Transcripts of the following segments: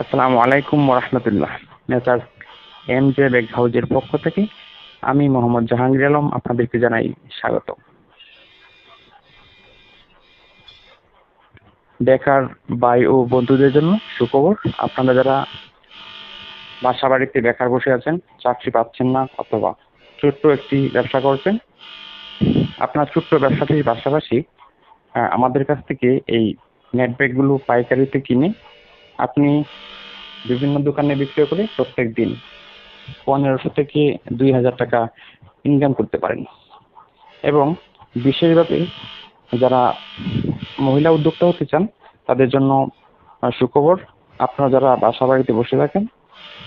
আসসালামু আলাইকুম রহমতুল্লাহ নেতার এম জে বেগ হাউজের পক্ষ থেকে আমি মোহাম্মদ জাহাঙ্গীর আলম আপনাদেরকে জানাই স্বাগত। বেকার ভাই ও বন্ধুদের জন্য সুখবর, আপনারা যারা বাসা বাড়িতে বেকার বসে আছেন, চাকরি পাচ্ছেন না অথবা ছোট্ট একটি ব্যবসা করছেন, আপনার ছোট্ট ব্যবসাটির পাশাপাশি আমাদের কাছ থেকে এই নেট ব্যাগগুলো পাইকারিতে কিনে আপনি বিভিন্ন দোকানে বিক্রয় করে প্রত্যেক দিন পনেরোশো থেকে দুই হাজার টাকা ইনকাম করতে পারেন। এবং বিশেষভাবে যারা মহিলা উদ্যোক্তা হতে চান, তাদের জন্য সুখবর, আপনারা যারা বাসা বাড়িতে বসে থাকেন,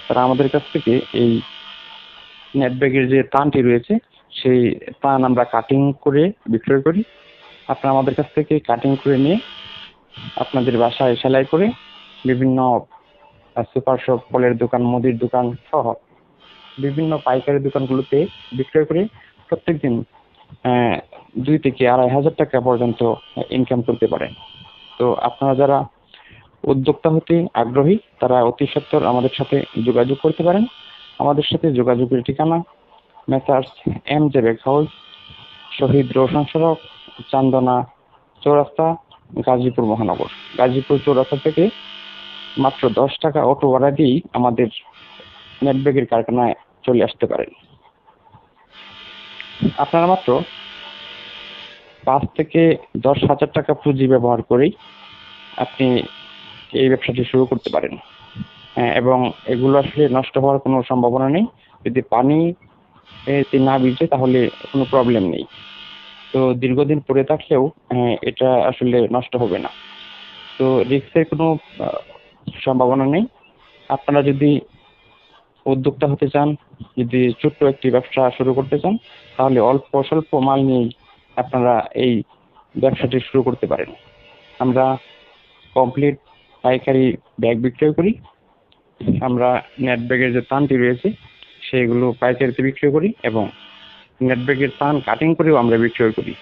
তারা আমাদের কাছ থেকে এই নেট ব্যাগের যে তানটি রয়েছে, সেই তান আমরা কাটিং করে বিক্রয় করি। আপনারা আমাদের কাছ থেকে কাটিং করে নিয়ে আপনাদের বাসায় সেলাই করে বিভিন্ন সুপার শপ ফলের দোকান মুদির দোকান সহ বিভিন্ন পাইকারি দোকানগুলোতে বিক্রয় করে প্রত্যেকদিন আহ, দুই থেকে আড়াই হাজার টাকা পর্যন্ত ইনকাম করতে পারেন। তো আপনারা যারা উদ্যোক্তা হতে আগ্রহী তারা অতি সত্বর আমাদের সাথে যোগাযোগ করতে পারেন। আমাদের সাথে যোগাযোগের ঠিকানা messrs M J Beg house Shahid Roshan সড়ক চান্দনা চৌরাস্তা গাজীপুর মহানগর। গাজীপুর চৌরাস্তা থেকে মাত্র দশ টাকা অটো ভাড়া দিয়েই আমাদের নেটব্যাগের কারখানায় চলে আসতে পারেন। আপনারা মাত্র পাঁচ থেকে দশ হাজার টাকা পুঁজি ব্যবহার করেই আপনি এই ব্যবসাটি শুরু করতে পারেন। হ্যাঁ, এবং এগুলো আসলে নষ্ট হওয়ার কোনো সম্ভাবনা নেই। যদি পানি না ভিজে তাহলে কোনো প্রবলেম নেই। তো দীর্ঘদিন পরে থাকলেও হ্যাঁ, এটা আসলে নষ্ট হবে না। তো রিস্কের কোনো সম্ভাবনা নেই। আপনারা যদি উদ্যোক্তা হতে চান, যদি ছোট্ট একটি ব্যবসা শুরু করতে চান, তাহলে অল্প স্বল্প মাল নিয়েই আপনারা এই ব্যবসাটি শুরু করতে পারেন। আমরা কমপ্লিট পাইকারি ব্যাগ বিক্রয় করি। আমরা নেট ব্যাগের যে তানটি রয়েছে, সেগুলো পাইকারিতে বিক্রয় করি এবং নেট ব্যাগের তান কাটিং করেও আমরা বিক্রয় করি।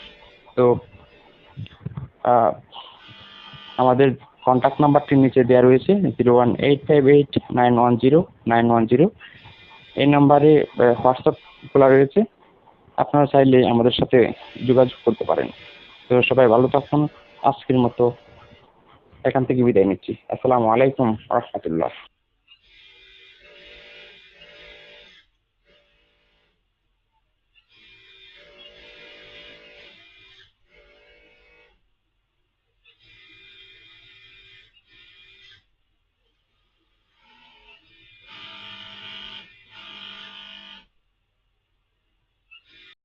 তো আমাদের কন্ট্যাক্ট নাম্বারটি নিচে দেওয়া রয়েছে zero one eight five eight nine one zero nine one zero এই নাম্বারে হোয়াটসঅ্যাপ খোলা রয়েছে। আপনারা চাইলে আমাদের সাথে যোগাযোগ করতে পারেন। তো সবাই ভালো থাকুন, আজকের মতো এখান থেকে বিদায় নিচ্ছি। আসসালামু আলাইকুম রহমতুল্লাহ।